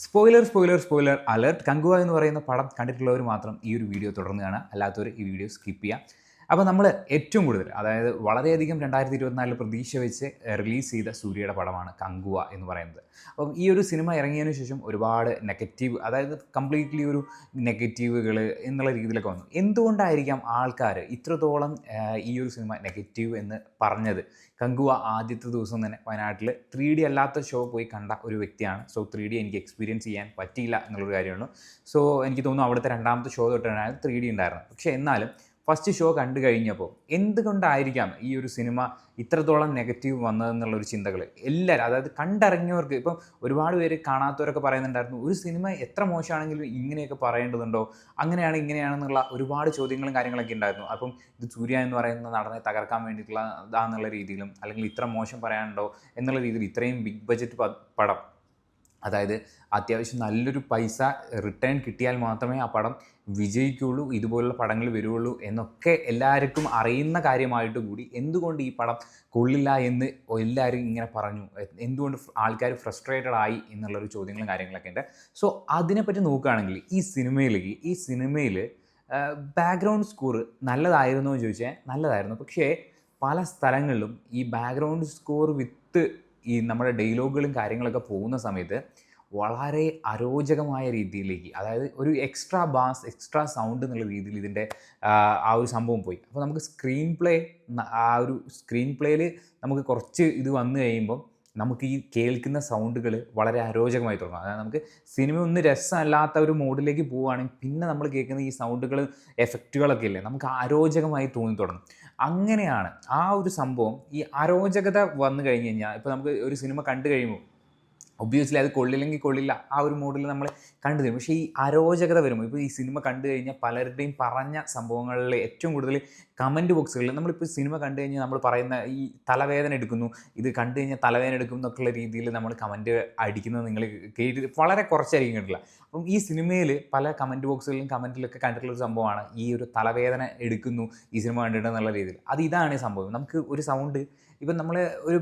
Spoiler spoiler spoiler alert Kanguva എന്ന് പറയുന്ന പടം കണ്ടിട്ടുള്ളവർ മാത്രം ഈ ഒരു വീഡിയോ തുടർന്ന് കാണാം അല്ലാത്തവർ ഈ വീഡിയോ സ്കിപ്പ് ചെയ്യാം അപ്പോൾ നമ്മൾ ഏറ്റവും കൂടുതൽ അതായത് വളരെയധികം രണ്ടായിരത്തി ഇരുപത്തിനാലിൽ പ്രതീക്ഷ വെച്ച് റിലീസ് ചെയ്ത സൂര്യയുടെ പടമാണ് കങ്കുവ എന്ന് പറയുന്നത്. അപ്പം ഈ ഒരു സിനിമ ഇറങ്ങിയതിനു ശേഷം ഒരുപാട് നെഗറ്റീവ് അതായത് കംപ്ലീറ്റ്ലി ഒരു നെഗറ്റീവുകൾ എന്നുള്ള രീതിയിലൊക്കെ വന്നു. എന്തുകൊണ്ടായിരിക്കാം ആൾക്കാർ ഇത്രത്തോളം ഈ ഒരു സിനിമ നെഗറ്റീവ് എന്ന് പറഞ്ഞത്? കങ്കുവ ആദ്യത്തെ ദിവസം തന്നെ വയനാട്ടിൽ ത്രീ ഡി അല്ലാത്ത ഷോ പോയി കണ്ട ഒരു വ്യക്തിയാണ്. സോ ത്രീ ഡി എനിക്ക് എക്സ്പീരിയൻസ് ചെയ്യാൻ പറ്റിയില്ല എന്നുള്ളൊരു കാര്യമാണ്. സോ എനിക്ക് തോന്നുന്നു അവിടുത്തെ രണ്ടാമത്തെ ഷോ തൊട്ടാണ് ത്രീ ഡി ഉണ്ടായിരുന്നത് പക്ഷേ എന്നാലും ഫസ്റ്റ് ഷോ കണ്ടു കഴിഞ്ഞപ്പോൾ എന്തുകൊണ്ടായിരിക്കാം ഈ ഒരു സിനിമ ഇത്രത്തോളം നെഗറ്റീവ് വന്നതെന്നുള്ളൊരു ചിന്തകൾ എല്ലാവരും അതായത് കണ്ടിറങ്ങിയവർക്ക് ഇപ്പം ഒരുപാട് പേര് കാണാത്തവരൊക്കെ പറയുന്നുണ്ടായിരുന്നു ഒരു സിനിമ എത്ര മോശമാണെങ്കിലും ഇങ്ങനെയൊക്കെ പറയേണ്ടതുണ്ടോ? അങ്ങനെയാണ് ഇങ്ങനെയാണെന്നുള്ള ഒരുപാട് ചോദ്യങ്ങളും കാര്യങ്ങളൊക്കെ ഉണ്ടായിരുന്നു. അപ്പം ഇത് സൂര്യ എന്ന് പറയുന്ന നടനെ തകർക്കാൻ വേണ്ടിയിട്ടുള്ള ഇതാന്നുള്ള രീതിയിലും അല്ലെങ്കിൽ ഇത്ര മോശം പറയാനുണ്ടോ? എന്നുള്ള രീതിയിൽ ഇത്രയും ബിഗ് ബഡ്ജറ്റ് പടം അതായത് അത്യാവശ്യം നല്ലൊരു പൈസ റിട്ടേൺ കിട്ടിയാൽ മാത്രമേ ആ പടം വിജയിക്കുള്ളൂ ഇതുപോലുള്ള പടങ്ങൾ വരുള്ളൂ എന്നൊക്കെ എല്ലാവർക്കും അറിയുന്ന കാര്യമായിട്ട് കൂടി എന്തുകൊണ്ട് ഈ പടം കൊള്ളില്ല എന്ന് എല്ലാവരും ഇങ്ങനെ പറഞ്ഞു? എന്തുകൊണ്ട് ആൾക്കാർ ഫ്രസ്ട്രേറ്റഡ് ആയി എന്നുള്ളൊരു ചോദ്യങ്ങളും കാര്യങ്ങളൊക്കെ ഉണ്ട്. സോ അതിനെപ്പറ്റി നോക്കുകയാണെങ്കിൽ ഈ സിനിമയിലേക്ക് ഈ സിനിമയിൽ ബാക്ക്ഗ്രൗണ്ട് സ്കോർ നല്ലതായിരുന്നോ എന്ന് ചോദിച്ചാൽ നല്ലതായിരുന്നു. പക്ഷേ പല സ്ഥലങ്ങളിലും ഈ ബാക്ക്ഗ്രൗണ്ട് സ്കോർ വിത്ത് ഈ നമ്മുടെ ഡയലോഗുകളും കാര്യങ്ങളൊക്കെ പോകുന്ന സമയത്ത് വളരെ അരോചകമായ രീതിയിലേക്ക് അതായത് ഒരു എക്സ്ട്രാ ബാസ് എക്സ്ട്രാ സൗണ്ട് എന്നുള്ള രീതിയിൽ ഇതിന്റെ ആ, ഒരു സംഭവം പോയി. അപ്പോൾ നമുക്ക് സ്ക്രീൻ പ്ലേ ആ ഒരു സ്ക്രീൻ പ്ലേയിൽ നമുക്ക് കുറച്ച് ഇത് വന്നു കഴിയുമ്പം നമുക്ക് ഈ കേൾക്കുന്ന സൗണ്ടുകൾ വളരെ അരോചകമായി തുടങ്ങും. അതായത് നമുക്ക് സിനിമ ഒന്ന് രസമല്ലാത്ത ഒരു മോഡിലേക്ക് പോവുകയാണെങ്കിൽ പിന്നെ നമ്മൾ കേൾക്കുന്ന ഈ സൗണ്ടുകൾ എഫക്റ്റുകളൊക്കെ ഇല്ലേ നമുക്ക് അരോചകമായി തോന്നി തുടങ്ങും. അങ്ങനെയാണ് ആ ഒരു സംഭവം ഈ അരോചകത വന്നു കഴിഞ്ഞ് കഴിഞ്ഞാൽ ഇപ്പോൾ നമുക്ക് ഒരു സിനിമ കണ്ടു കഴിയുമ്പോൾ ഒബ്വിയസ്ലി അത് കൊള്ളില്ലെങ്കിൽ കൊള്ളില്ല. ആ ഒരു മൂഡിൽ നമ്മൾ കണ്ടു തരും. പക്ഷേ ഈ അരോചകത വരുമ്പോൾ ഇപ്പോൾ ഈ സിനിമ കണ്ടു കഴിഞ്ഞാൽ പലരുടെയും പറഞ്ഞ സംഭവങ്ങളിൽ ഏറ്റവും കൂടുതൽ കമന്റ് ബോക്സുകളിൽ നമ്മളിപ്പോൾ സിനിമ കണ്ടു കഴിഞ്ഞാൽ നമ്മൾ പറയുന്ന ഈ തലവേദന എടുക്കുന്നു ഇത് കണ്ടു കഴിഞ്ഞാൽ തലവേദന എടുക്കും എന്നൊക്കെയുള്ള രീതിയിൽ നമ്മൾ കമന്റ് അടിക്കുന്നത് നിങ്ങൾ കേട്ട് വളരെ കുറച്ചായിരിക്കും കേട്ടില്ല അപ്പം ഈ സിനിമയിൽ പല കമന്റ് ബോക്സുകളിലും കമന്റിലൊക്കെ കണ്ടിട്ടുള്ള ഒരു സംഭവമാണ് ഈ ഒരു തലവേദന എടുക്കുന്നു ഈ സിനിമ കണ്ടിട്ട് എന്നുള്ള രീതിയിൽ അത് ഇതാണ് സംഭവം. നമുക്ക് ഒരു സൗണ്ട് ഇപ്പം നമ്മൾ ഒരു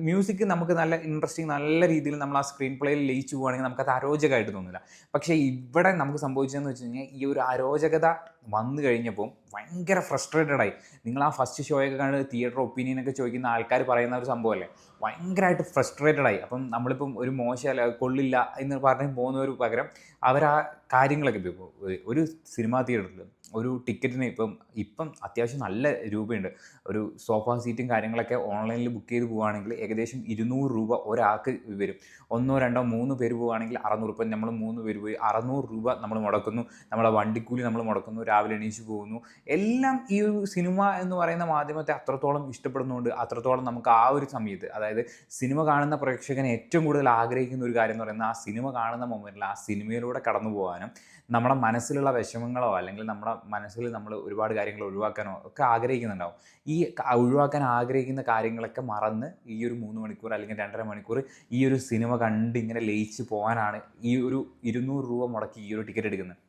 മ്യൂസിക് നമുക്ക് നല്ല ഇൻട്രസ്റ്റിംഗ് നല്ല രീതിയിൽ നമ്മൾ ആ സ്ക്രീൻ പ്ലേയിൽ ലയിച്ചു പോവുകയാണെങ്കിൽ നമുക്കത് അരോചകമായിട്ട് തോന്നില്ല പക്ഷേ ഇവിടെ നമുക്ക് സംഭവിച്ചതെന്ന് വെച്ച് കഴിഞ്ഞാൽ ഈ ഒരു അരോചകത വന്നു കഴിഞ്ഞപ്പം ഭയങ്കര ഫ്രസ്ട്രേറ്റഡ് ആയി. നിങ്ങൾ ആ ഫസ്റ്റ് ഷോയൊക്കെ കണ്ട് തിയേറ്റർ ഒപ്പീനിയൻ ഒക്കെ ചോദിക്കുന്ന ആൾക്കാർ പറയുന്ന ഒരു സംഭവമല്ലേ? ഭയങ്കരമായിട്ട് ഫ്രസ്ട്രേറ്റഡ് ആയി. അപ്പം നമ്മളിപ്പം ഒരു മോശമല്ല കൊള്ളില്ല എന്ന് പറഞ്ഞ് പോകുന്നവർ പകരം അവർ ആ കാര്യങ്ങളൊക്കെ ഇപ്പോൾ ഒരു സിനിമാ തിയേറ്ററിൽ ഒരു ടിക്കറ്റിന് ഇപ്പം ഇപ്പം അത്യാവശ്യം നല്ല രൂപയുണ്ട്. ഒരു സോഫ സീറ്റും കാര്യങ്ങളൊക്കെ ഓൺലൈനിൽ ബുക്ക് ചെയ്ത് പോവുകയാണെങ്കിൽ ഏകദേശം ഇരുന്നൂറ് രൂപ ഒരാൾക്ക് വരും. ഒന്നോ രണ്ടോ മൂന്ന് പേര് പോവുകയാണെങ്കിൽ അറുന്നൂറ്. ഇപ്പം നമ്മൾ മൂന്ന് പേര് പോയി അറുന്നൂറ് രൂപ നമ്മൾ മുടക്കുന്നു. നമ്മളെ വണ്ടിക്കൂലി നമ്മൾ മുടക്കുന്നു. രാവിലെ എണീച്ചു പോകുന്നു. എല്ലാം ഈ ഒരു സിനിമ എന്ന് പറയുന്ന മാധ്യമത്തെ അത്രത്തോളം ഇഷ്ടപ്പെടുന്നുണ്ട്. അത്രത്തോളം നമുക്ക് ആ ഒരു സമയത്ത് അതായത് സിനിമ കാണുന്ന പ്രേക്ഷകനെ ഏറ്റവും കൂടുതൽ ആഗ്രഹിക്കുന്ന ഒരു കാര്യം എന്ന് പറയുന്നത് ആ സിനിമ കാണുന്ന മൊമെന്റിൽ ആ സിനിമയിലൂടെ കടന്നു പോകാനും നമ്മുടെ മനസ്സിലുള്ള വിഷമങ്ങളോ അല്ലെങ്കിൽ നമ്മുടെ മനസ്സിൽ നമ്മൾ ഒരുപാട് കാര്യങ്ങൾ ഒഴിവാക്കാനോ ഒക്കെ ആഗ്രഹിക്കുന്നുണ്ടാവും. ഈ ഒഴിവാക്കാൻ ആഗ്രഹിക്കുന്ന കാര്യങ്ങളൊക്കെ മറന്ന് ഈ ഒരു മൂന്ന് മണിക്കൂർ അല്ലെങ്കിൽ രണ്ടര മണിക്കൂർ ഈ ഒരു സിനിമ കണ്ട് ഇങ്ങനെ ലയിച്ച് പോകാനാണ് ഈ ഒരു ഇരുന്നൂറ് രൂപ മുടക്കി ഈ ഒരു ടിക്കറ്റ് എടുക്കുന്നത്.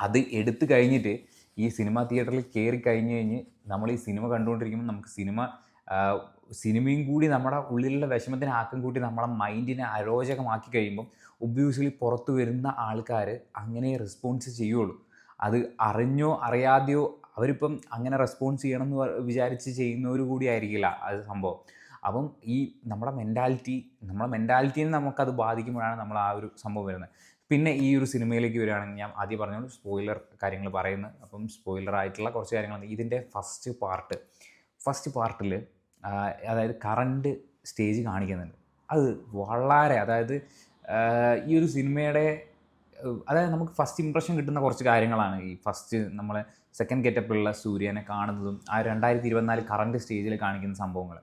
അത് എടുത്തു കഴിഞ്ഞിട്ട് ഈ സിനിമ തിയേറ്ററിൽ കയറി കഴിഞ്ഞ് കഴിഞ്ഞ് നമ്മൾ ഈ സിനിമ കണ്ടുകൊണ്ടിരിക്കുമ്പോൾ നമുക്ക് സിനിമ സിനിമയും കൂടി നമ്മുടെ ഉള്ളിലുള്ള വിഷമത്തിന് ആക്കം കൂട്ടി നമ്മളെ മൈൻഡിനെ അരോചകമാക്കി കഴിയുമ്പം ഒബ്വിയസ്ലി പുറത്തു വരുന്ന ആൾക്കാർ അങ്ങനെ റെസ്പോൺസ് ചെയ്യുള്ളൂ. അത് അറിഞ്ഞോ അറിയാതെയോ അവരിപ്പം അങ്ങനെ റെസ്പോൺസ് ചെയ്യണം എന്ന് വിചാരിച്ച് ചെയ്യുന്നവർ കൂടി ആയിരിക്കില്ല അത് സംഭവം. അപ്പം ഈ നമ്മുടെ മെന്റാലിറ്റി നമ്മുടെ മെന്റാലിറ്റിയിൽ നമുക്കത് ബാധിക്കുമ്പോഴാണ് നമ്മൾ ആ ഒരു സംഭവം വരുന്നത്. പിന്നെ ഈ ഒരു സിനിമയിലേക്ക് വരികയാണെങ്കിൽ ഞാൻ ആദ്യം പറഞ്ഞോളൂ സ്പോയിലർ കാര്യങ്ങൾ പറയുന്നത് അപ്പം സ്പോയിലർ ആയിട്ടുള്ള കുറച്ച് കാര്യങ്ങളാണ്. ഇതിന്റെ ഫസ്റ്റ് പാർട്ട് ഫസ്റ്റ് പാർട്ടിൽ അതായത് കറണ്ട് സ്റ്റേജ് കാണിക്കുന്നുണ്ട്. അത് വളരെ അതായത് ഈ ഒരു സിനിമയുടെ അതായത് നമുക്ക് ഫസ്റ്റ് ഇമ്പ്രഷൻ കിട്ടുന്ന കുറച്ച് കാര്യങ്ങളാണ്. ഈ ഫസ്റ്റ് നമ്മൾ സെക്കൻഡ് ഗെറ്റപ്പിലുള്ള സൂര്യനെ കാണുന്നതും ആ രണ്ടായിരത്തി ഇരുപത്തിനാല് കറണ്ട് സ്റ്റേജിൽ കാണിക്കുന്ന സംഭവങ്ങൾ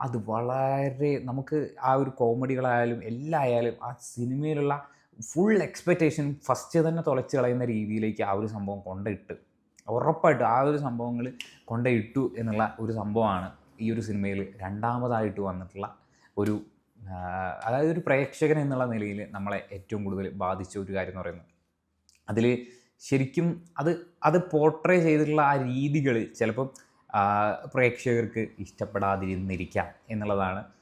അത് വളരെ നമുക്ക് ആ ഒരു കോമഡികളായാലും എല്ലാം ആയാലും ആ സിനിമയിലുള്ള ഫുൾ എക്സ്പെക്റ്റേഷൻ ഫസ്റ്റ് തന്നെ തുളച്ച് കളയുന്ന രീതിയിലേക്ക് ആ ഒരു സംഭവം കൊണ്ടിട്ട്. ഉറപ്പായിട്ട് ആ ഒരു സംഭവങ്ങൾ കൊണ്ടിട്ടു എന്നുള്ള ഒരു സംഭവമാണ് ഈ ഒരു സിനിമയിൽ രണ്ടാമതായിട്ട് വന്നിട്ടുള്ള ഒരു അതായത് ഒരു പ്രേക്ഷകൻ എന്നുള്ള നിലയിൽ നമ്മളെ ഏറ്റവും കൂടുതൽ ബാധിച്ച ഒരു കാര്യം എന്ന് പറയുന്നത്. അതിൽ ശരിക്കും അത് അത് പോർട്രേ ചെയ്തിട്ടുള്ള ആ രീതികൾ ചിലപ്പം പ്രേക്ഷകർക്ക് ഇഷ്ടപ്പെടാതിരുന്നിരിക്കാം എന്നുള്ളതാണ്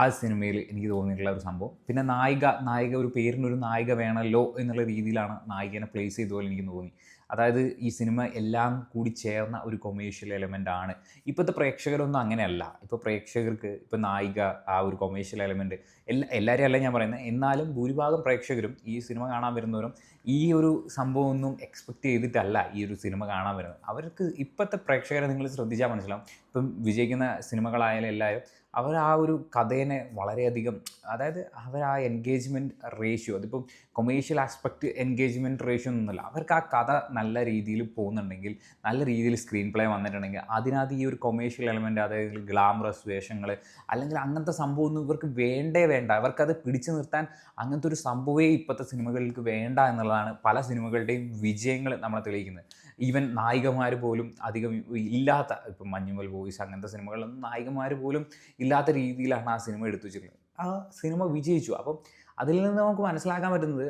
ആ സിനിമയിൽ എനിക്ക് തോന്നിയിട്ടുള്ള ഒരു സംഭവം. പിന്നെ നായിക നായിക ഒരു പേരിനൊരു നായിക വേണമല്ലോ എന്നുള്ള രീതിയിലാണ് നായികനെ പ്ലേസ് ചെയ്ത പോലെ എനിക്ക് തോന്നി. അതായത് ഈ സിനിമ എല്ലാം കൂടി ചേർന്ന ഒരു കൊമേഴ്ഷ്യൽ എലമെന്റ് ആണ്. ഇപ്പോഴത്തെ പ്രേക്ഷകരൊന്നും അങ്ങനെയല്ല. ഇപ്പോൾ പ്രേക്ഷകർക്ക് ഇപ്പോൾ നായിക ആ ഒരു കൊമേഴ്ഷ്യൽ എലമെന്റ് എല്ലാ എല്ലാവരും അല്ല ഞാൻ പറയുന്നത്. എന്നാലും ഭൂരിഭാഗം പ്രേക്ഷകരും ഈ സിനിമ കാണാൻ വരുന്നവരും ഈ ഒരു സംഭവമൊന്നും എക്സ്പെക്റ്റ് ചെയ്തിട്ടല്ല ഈ ഒരു സിനിമ കാണാൻ വരുന്നത്. അവർക്ക് ഇപ്പോഴത്തെ പ്രേക്ഷകരെ നിങ്ങൾ ശ്രദ്ധിച്ചാൽ മനസ്സിലാവും. ഇപ്പം വിജയിക്കുന്ന സിനിമകളായാലും എല്ലാവരും അവർ ആ ഒരു കഥേനെ വളരെയധികം അതായത് അവർ ആ എൻഗേജ്മെന്റ് റേഷ്യോ അതിപ്പം കൊമേഴ്ഷ്യൽ ആസ്പെക്റ്റ് എൻഗേജ്മെന്റ് റേഷ്യോ ഒന്നുമല്ല അവർക്ക് ആ കഥ നല്ല രീതിയിൽ പോകുന്നുണ്ടെങ്കിൽ നല്ല രീതിയിൽ സ്ക്രീൻ പ്ലേ വന്നിട്ടുണ്ടെങ്കിൽ അതിനകത്ത് ഈ ഒരു കൊമേഴ്ഷ്യൽ എലമെന്റ് അതായത് ഗ്ലാമറസ് വേഷങ്ങൾ അല്ലെങ്കിൽ അങ്ങനത്തെ സംഭവമൊന്നും ഇവർക്ക് വേണ്ടേ വേണ്ട അവർക്കത് പിടിച്ചു നിർത്താൻ അങ്ങനത്തെ ഒരു സംഭവമേ ഇപ്പോഴത്തെ സിനിമകൾക്ക് വേണ്ട എന്നുള്ളതാണ് പല സിനിമകളുടെയും വിജയങ്ങൾ നമ്മളെ തെളിയിക്കുന്നത്. ഈവൻ നായികമാർ പോലും അധികം ഇല്ലാത്ത ഇപ്പം മഞ്ഞുമൽ ബോയ്സ് അങ്ങനത്തെ സിനിമകളിലൊന്നും നായികമാർ പോലും ഇല്ലാത്ത രീതിയിലാണ് ആ സിനിമ എടുത്തു വെച്ചിട്ടുള്ളത് ആ സിനിമ വിജയിച്ചു. അപ്പം അതിൽ നിന്ന് നമുക്ക് മനസ്സിലാക്കാൻ പറ്റുന്നത്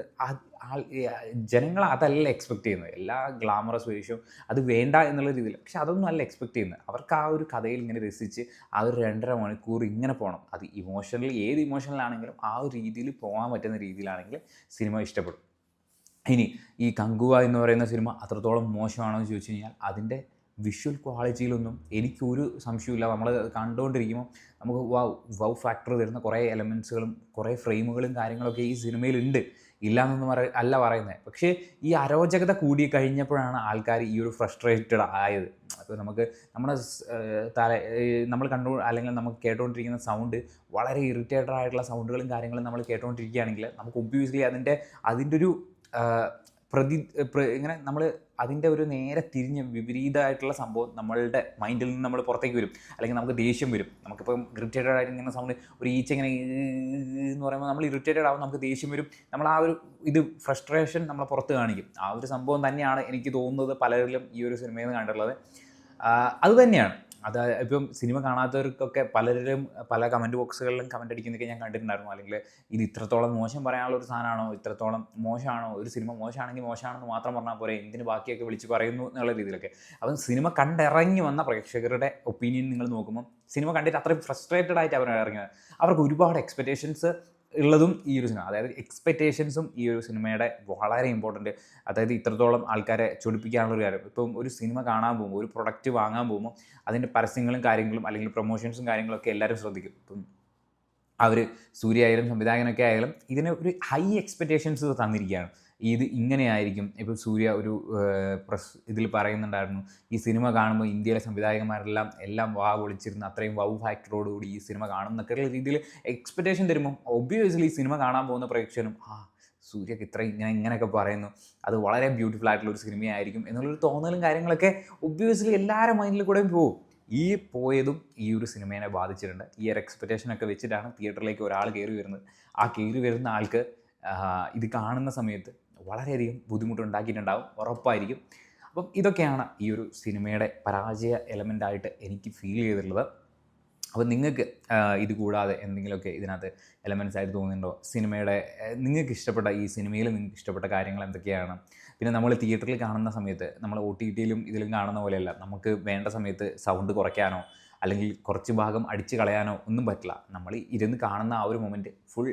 ജനങ്ങൾ അതല്ല എക്സ്പെക്ട് ചെയ്യുന്നത്. എല്ലാ ഗ്ലാമറസ് വേഷവും അത് വേണ്ട എന്നുള്ള രീതിയിൽ. പക്ഷെ അതൊന്നും അല്ല എക്സ്പെക്ട് ചെയ്യുന്നത്. അവർക്ക് ആ ഒരു കഥയിൽ ഇങ്ങനെ രസിച്ച് ആ ഒരു രണ്ടര മണിക്കൂർ ഇങ്ങനെ പോകണം അത് ഇമോഷണലി ഏത് ഇമോഷണലാണെങ്കിലും ആ ഒരു രീതിയിൽ പോകാൻ പറ്റുന്ന രീതിയിലാണെങ്കിൽ സിനിമ ഇഷ്ടപ്പെടും. ഇനി ഈ കങ്കുവ എന്ന് പറയുന്ന സിനിമ അത്രത്തോളം മോശമാണോ എന്ന് ചോദിച്ചു കഴിഞ്ഞാൽ അതിന്റെ വിഷ്വൽ ക്വാളിറ്റിയിലൊന്നും എനിക്കൊരു സംശയമില്ല നമ്മൾ കണ്ടുകൊണ്ടിരിക്കുമ്പോൾ നമുക്ക് വൗ വൗ ഫാക്ടർ തരുന്ന കുറേ എലമെൻസുകളും കുറേ ഫ്രെയിമുകളും കാര്യങ്ങളൊക്കെ ഈ സിനിമയിലുണ്ട്. ഇല്ലയെന്നൊന്നും പറ അല്ല പറയുന്നത് പക്ഷേ ഈ അരോചകത കൂടി കഴിഞ്ഞപ്പോഴാണ് ആൾക്കാർ ഈ ഒരു ഫ്രസ്ട്രേറ്റഡ് ആയത്. അപ്പോൾ നമുക്ക് നമ്മുടെ തല നമ്മൾ കണ്ടു അല്ലെങ്കിൽ നമുക്ക് കേട്ടുകൊണ്ടിരിക്കുന്ന സൗണ്ട് വളരെ ഇറിറ്റേറ്റഡ് ആയിട്ടുള്ള സൗണ്ടുകളും കാര്യങ്ങളും നമ്മൾ കേട്ടുകൊണ്ടിരിക്കുകയാണെങ്കിൽ നമുക്ക് ഒബ്വിയസ്ലി അതിന്റെ അതിന്റെ ഒരു പ്രതി പ്ര- ഇങ്ങനെ നമ്മൾ അതിന്റെ ഒരു നേരെ തിരിഞ്ഞ് വിപരീതമായിട്ടുള്ള സംഭവം നമ്മളുടെ മൈൻഡിൽ നിന്ന് നമ്മൾ പുറത്തേക്ക് വരും. അല്ലെങ്കിൽ നമുക്ക് ദേഷ്യം വരും. നമുക്കിപ്പം ഇറിറ്റേറ്റഡ് ആയിട്ട് ഇങ്ങനെ സൗണ്ട് ഒരു ഈച്ച ഇങ്ങനെ എന്ന് പറയുമ്പോൾ നമ്മൾ ഇറിറ്റേറ്റഡ് ആവും നമുക്ക് ദേഷ്യം വരും. നമ്മൾ ആ ഒരു ഇത് ഫ്രസ്ട്രേഷൻ നമ്മളെ പുറത്ത് കാണിക്കും. ആ ഒരു സംഭവം തന്നെയാണ് എനിക്ക് തോന്നുന്നത് പലരിലും ഈ ഒരു സിനിമയിൽ നിന്ന് കണ്ടിട്ടുള്ളത്. ആഹ് അത് ഇപ്പം സിനിമ കാണാത്തവർക്കൊക്കെ പലരും പല കമന്റ് ബോക്സുകളിലും കമന്റ് അടിക്കുന്നതൊക്കെ ഞാൻ കണ്ടിട്ടുണ്ടായിരുന്നു. അല്ലെങ്കിൽ ഇത് ഇത്രത്തോളം മോശം പറയാനുള്ള ഒരു സാധനമാണോ? ഇത്രത്തോളം മോശമാണോ? ഒരു സിനിമ മോശമാണെങ്കിൽ മോശമാണെന്ന് മാത്രം പറഞ്ഞാൽ പോരെ. എന്തിന് ബാക്കിയൊക്കെ വിളിച്ച് പറയുന്നു എന്നുള്ള രീതിയിലൊക്കെ. അപ്പം സിനിമ കണ്ടിറങ്ങി വന്ന പ്രേക്ഷകരുടെ ഒപ്പീനിയൻ നിങ്ങൾ നോക്കുമ്പോൾ സിനിമ കണ്ടിട്ട് അത്രയും ഫ്രസ്ട്രേറ്റഡ് ആയിട്ട് അവർ ഇറങ്ങിയത് അവർക്ക് ഒരുപാട് എക്സ്പെക്റ്റേഷൻസ് ഉള്ളതും ഈ ഒരു സിനിമ അതായത് എക്സ്പെക്റ്റേഷൻസും ഈ ഒരു സിനിമയുടെ വളരെ ഇമ്പോർട്ടന്റ് അതായത് ഇത്രത്തോളം ആൾക്കാരെ ചൊടിപ്പിക്കാനുള്ള ഒരു കാര്യം. ഇപ്പം ഒരു സിനിമ കാണാൻ പോകുമ്പോൾ ഒരു പ്രൊഡക്റ്റ് വാങ്ങാൻ പോകുമ്പോൾ അതിന്റെ പരസ്യങ്ങളും കാര്യങ്ങളും അല്ലെങ്കിൽ പ്രൊമോഷൻസും കാര്യങ്ങളൊക്കെ എല്ലാവരും ശ്രദ്ധിക്കും. ഇപ്പം അവർ സൂര്യ ആയാലും സംവിധായകനൊക്കെ ആയാലും ഇതിന് ഒരു ഹൈ എക്സ്പെക്റ്റേഷൻസ് തന്നിരിക്കുകയാണ്. ഇത് ഇങ്ങനെയായിരിക്കും. ഇപ്പോൾ സൂര്യ ഒരു പ്രസ് ഇതിൽ പറയുന്നുണ്ടായിരുന്നു ഈ സിനിമ കാണുമ്പോൾ ഇന്ത്യയിലെ സംവിധായകന്മാരെല്ലാം എല്ലാം വാ പൊളിച്ചിരുന്ന അത്രയും വൗ ഫാക്ടറോടുകൂടി ഈ സിനിമ കാണും എന്നൊക്കെയുള്ള രീതിയിൽ എക്സ്പെക്റ്റേഷൻ തരുമ്പോൾ ഒബ്വിയസ്ലി ഈ സിനിമ കാണാൻ പോകുന്ന പ്രേക്ഷകനും ആ സൂര്യക്ക് ഇത്ര ഇങ്ങനെ ഇങ്ങനെയൊക്കെ പറയുന്നു. അത് വളരെ ബ്യൂട്ടിഫുൾ ആയിട്ടുള്ള ഒരു സിനിമയായിരിക്കും എന്നുള്ളൊരു തോന്നലും കാര്യങ്ങളൊക്കെ ഒബ്വിയസ്ലി എല്ലാവരുടെ മൈൻഡിൽ കൂടെയും പോകും. ഈ പോയതും ഈ ഒരു സിനിമേനെ ബാധിച്ചിട്ടുണ്ട്. ഈ ഒരു എക്സ്പെക്റ്റേഷൻ ഒക്കെ വെച്ചിട്ടാണ് തിയേറ്ററിലേക്ക് ഒരാൾ കയറി വരുന്നത്. ആ കയറി വരുന്ന ആൾക്ക് ഇത് കാണുന്ന സമയത്ത് വളരെയധികം ബുദ്ധിമുട്ടുണ്ടാക്കിയിട്ടുണ്ടാവും. ഉറപ്പായിരിക്കും. അപ്പം ഇതൊക്കെയാണ് ഈ ഒരു സിനിമയുടെ പരാജയ എലമെന്റ് ആയിട്ട് എനിക്ക് ഫീൽ ചെയ്തിട്ടുള്ളത്. അപ്പോൾ നിങ്ങൾക്ക് ഇത് കൂടാതെ എന്തെങ്കിലുമൊക്കെ ഇതിനകത്ത് എലമെന്റ്സ് ആയിട്ട് തോന്നുന്നുണ്ടോ? സിനിമയുടെ നിങ്ങൾക്ക് ഇഷ്ടപ്പെട്ട ഈ സിനിമയിൽ നിങ്ങൾക്ക് ഇഷ്ടപ്പെട്ട കാര്യങ്ങൾ എന്തൊക്കെയാണ്? പിന്നെ നമ്മൾ തിയേറ്ററിൽ കാണുന്ന സമയത്ത് നമ്മൾ ഒ ടി ടിയിലും ഇതിലും കാണുന്ന പോലെയല്ല നമുക്ക് വേണ്ട സമയത്ത് സൗണ്ട് കുറയ്ക്കാനോ അല്ലെങ്കിൽ കുറച്ച് ഭാഗം അടിച്ച് കളയാനോ ഒന്നും പറ്റില്ല. നമ്മൾ ഇരുന്ന് കാണുന്ന ആ ഒരു മൊമെന്റ് ഫുൾ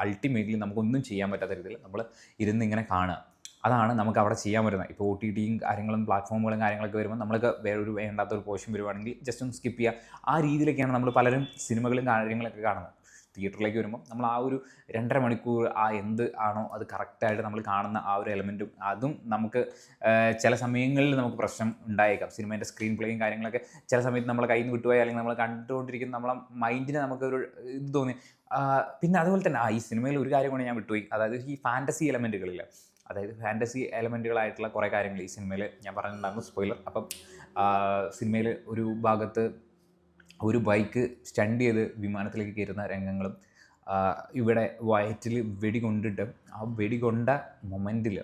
അൾട്ടിമേറ്റ്ലി നമുക്കൊന്നും ചെയ്യാൻ പറ്റാത്ത രീതിയിൽ നമ്മൾ ഇരുന്ന് ഇങ്ങനെ കാണുക. അതാണ് നമുക്ക് അവിടെ ചെയ്യാൻ പറ്റുന്നത്. ഇപ്പോൾ ഒ ടി ടിയും കാര്യങ്ങളും പ്ലാറ്റ്ഫോമുകളും കാര്യങ്ങളൊക്കെ വരുമ്പോൾ നമ്മൾക്ക് വേറൊരു വേണ്ടാത്ത ഒരു പോർഷൻ വരുവാണെങ്കിൽ ജസ്റ്റ് ഒന്ന് സ്കിപ്പ് ചെയ്യുക. ആ രീതിയിലൊക്കെയാണ് നമ്മൾ പലരും സിനിമകളും കാര്യങ്ങളൊക്കെ കാണുന്നത്. തിയേറ്ററിലേക്ക് വരുമ്പോൾ നമ്മൾ ആ ഒരു രണ്ടര മണിക്കൂർ ആ എന്ത് ആണോ അത് കറക്റ്റായിട്ട് നമ്മൾ കാണുന്ന ആ ഒരു എലമെന്റും അതും നമുക്ക് ചില സമയങ്ങളിൽ നമുക്ക് പ്രശ്നം ഉണ്ടായേക്കാം. സിനിമേന്റെ സ്ക്രീൻ പ്ലേയും കാര്യങ്ങളൊക്കെ ചില സമയത്ത് നമ്മളെ കയ്യിൽ നിന്ന് വിട്ടുപോയി അല്ലെങ്കിൽ നമ്മൾ കണ്ടുകൊണ്ടിരിക്കുന്ന നമ്മളെ മൈൻഡിന് നമുക്കൊരു ഇത് തോന്നി. പിന്നെ അതുപോലെ തന്നെ ആ ഈ സിനിമയിൽ ഒരു കാര്യം കൊണ്ട് ഞാൻ വിട്ടുപോയി. അതായത് ഈ ഫാന്റസി എലമെന്റുകളിൽ അതായത് ഫാന്റസി എലമെന്റുകളായിട്ടുള്ള കുറേ കാര്യങ്ങൾ ഈ സിനിമയിൽ ഞാൻ പറഞ്ഞിട്ടുണ്ടായിരുന്നു. സ്പോയിലർ അപ്പം സിനിമയിൽ ഒരു ഭാഗത്ത് ഒരു ബൈക്ക് സ്റ്റണ്ട് ചെയ്ത് വിമാനത്തിലേക്ക് കയറുന്ന രംഗങ്ങളും ഇവിടെ വയറ്റിൽ വെടി കൊണ്ടിട്ട് ആ വെടി കൊണ്ട മൊമെന്റിൽ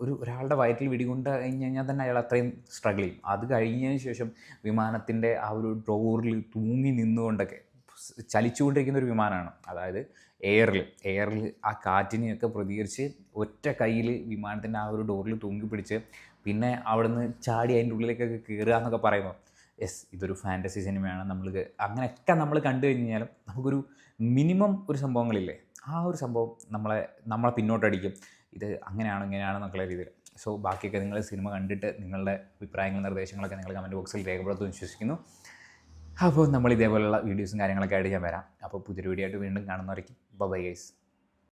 ഒരു ഒരാളുടെ വയറ്റിൽ വെടികൊണ്ട് കഴിഞ്ഞ് കഴിഞ്ഞാൽ തന്നെ അയാൾ അത്രയും സ്ട്രഗിൾ ചെയ്യും. അത് കഴിഞ്ഞതിന് ശേഷം വിമാനത്തിന്റെ ആ ഒരു ഡോറിൽ തൂങ്ങി നിന്നുകൊണ്ടൊക്കെ ചലിച്ചുകൊണ്ടിരിക്കുന്ന ഒരു വിമാനമാണ്. അതായത് എയറിൽ എയറിൽ ആ കാറ്റിനെയൊക്കെ പ്രതികരിച്ച് ഒറ്റ കയ്യിൽ വിമാനത്തിന്റെ ആ ഒരു ഡോറിൽ തൂങ്ങി പിടിച്ച് പിന്നെ അവിടുന്ന് ചാടി അതിന്റെ ഉള്ളിലേക്കൊക്കെ കയറുക എന്നൊക്കെ പറയുമ്പോൾ യെസ് ഇതൊരു ഫാന്റസി സിനിമയാണ്. നമ്മൾ അങ്ങനെയൊക്കെ നമ്മൾ കണ്ടു കഴിഞ്ഞാലും നമുക്കൊരു മിനിമം ഒരു സംഭവങ്ങളില്ലേ ആ ഒരു സംഭവം നമ്മളെ നമ്മളെ പിന്നോട്ടടിക്കും. ഇത് അങ്ങനെയാണ് ഇങ്ങനെയാണ് എന്നൊക്കെയുള്ള രീതിയിൽ. സോ ബാക്കിയൊക്കെ നിങ്ങൾ സിനിമ കണ്ടിട്ട് നിങ്ങളുടെ അഭിപ്രായങ്ങളും നിർദ്ദേശങ്ങളൊക്കെ നിങ്ങൾ കമന്റ് ബോക്സിൽ രേഖപ്പെടുത്തുമെന്ന് വിശ്വസിക്കുന്നു. അപ്പോൾ നമ്മൾ ഇതേപോലെയുള്ള വീഡിയോസും കാര്യങ്ങളൊക്കെ ആയിട്ട് ഞാൻ വരാം. അപ്പോൾ പുതിയൊരു വീഡിയോ ആയിട്ട് വീണ്ടും കാണുന്നവരേക്കും. Bye guys